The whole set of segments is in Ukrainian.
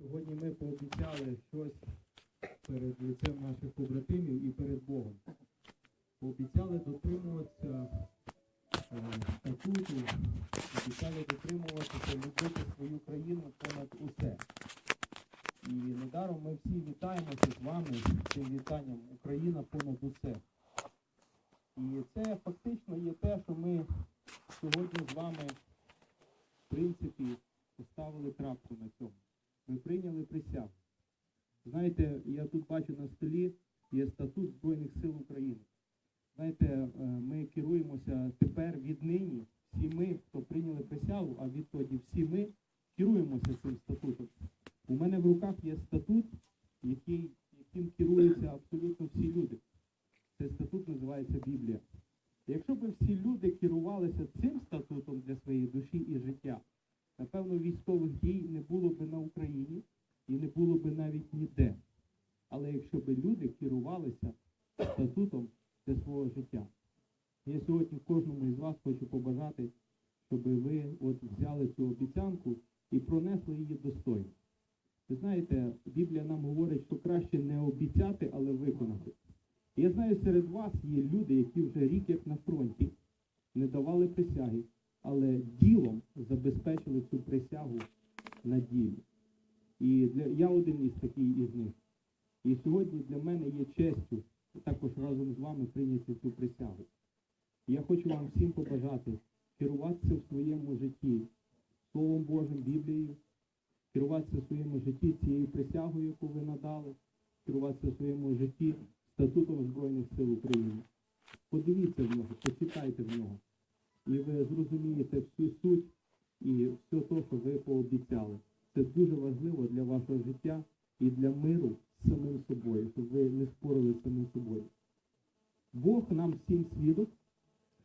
Сьогодні ми пообіцяли щось перед лицем наших побратимів і перед Богом. Пообіцяли дотримуватися е, статуту, обіцяли дотримуватися любити свою країну понад усе. І недаром ми всі вітаємося з вами цим вітанням Україна понад усе. І це фактично є те, що ми сьогодні з вами, в принципі, поставили крапку на цьому. Ми прийняли присягу. Знаєте, я тут бачу на столі є статут Збройних сил України. Знаєте, е, ми керуємося тепер віднині, всі ми, хто прийняли присягу, а відтоді всі ми керуємося цим статутом. У мене в руках є статут, який, яким керуються абсолютно всі люди. Цей статут називається Біблія. Якщо б всі люди керувалися цим статутом для своєї душі і життя, напевно, військових дій не було б на Україні і не було б навіть ніде. Але якщо б люди керувалися статутом для свого життя, я сьогодні кожному із вас хочу побажати, щоб ви от взяли цю обіцянку і пронесли її достойно. Ви знаєте, Біблія нам говорить, що краще не обіцяти, але виконати. Я знаю, серед вас є люди, які вже рік як на фронті не давали присяги, але ділом забезпечили цю присягу на ділі. І для, я один із такий із них. І сьогодні для мене є честю також разом з вами прийняти цю присягу. Я хочу вам всім побажати керуватися в своєму житті Словом Божим, Біблією, керуватися в своєму житті цією присягою, яку ви надали, керуватися в своєму житті статутом Збройних сил України. Подивіться в нього, почитайте в нього. І ви зрозумієте всю суть і все те, що ви пообіцяли. Це дуже важливо для вашого життя і для миру з самим собою, щоб ви не спорили з самим собою. Бог нам всім свідок,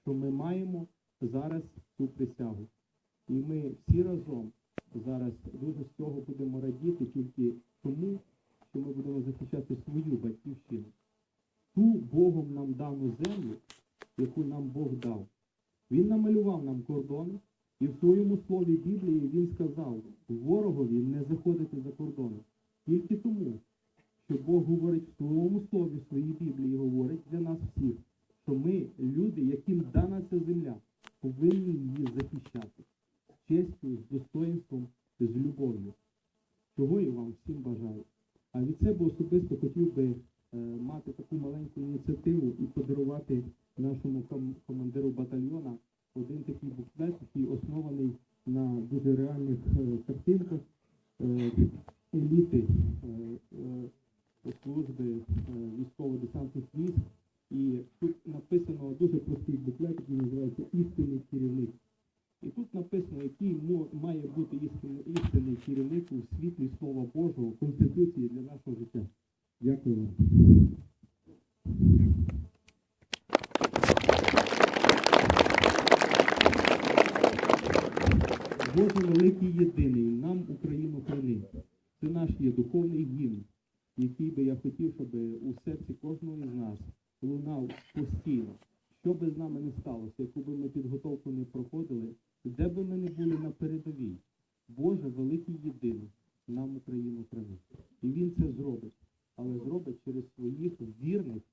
що ми маємо зараз цю присягу. І ми всі разом зараз дуже з цього будемо радіти тільки тому, що ми будемо захищати свою батьківщину. Ту Богом нам дану землю, яку нам Бог дав. Він намалював нам кордони, і в своєму слові Біблії він сказав ворогові не заходити за кордони. Тільки тому, що Бог говорить в своєму слові, в своїй Біблії говорить для нас всіх, що ми, люди, яким дана ця земля, повинні її захищати з честю, з достоинством, з любов'ю. Чого я вам всім бажаю. А від себе особисто хотів би е, мати таку маленьку ініціативу і подарувати нашому ком- командиру батальйона один такий буклет, який оснований на реальних е, картинках е, еліти е, служби військово-десантних військ. І тут написано дуже простий буклет, який називається Істинний керівник. І тут написано, який має бути істинний керівник у світлі Слова Божого, Конституції для нашого життя. Дякую вам. Боже великий єдиний, нам Україну храни. Це наш є духовний гімн, який би я хотів, щоб у серці кожного із нас лунав постійно. Що би з нами не сталося, яку би ми підготовку не проходили, де би ми не були на передовій, Боже великий єдиний, нам Україну храни. І Він це зробить, але зробить через своїх вірних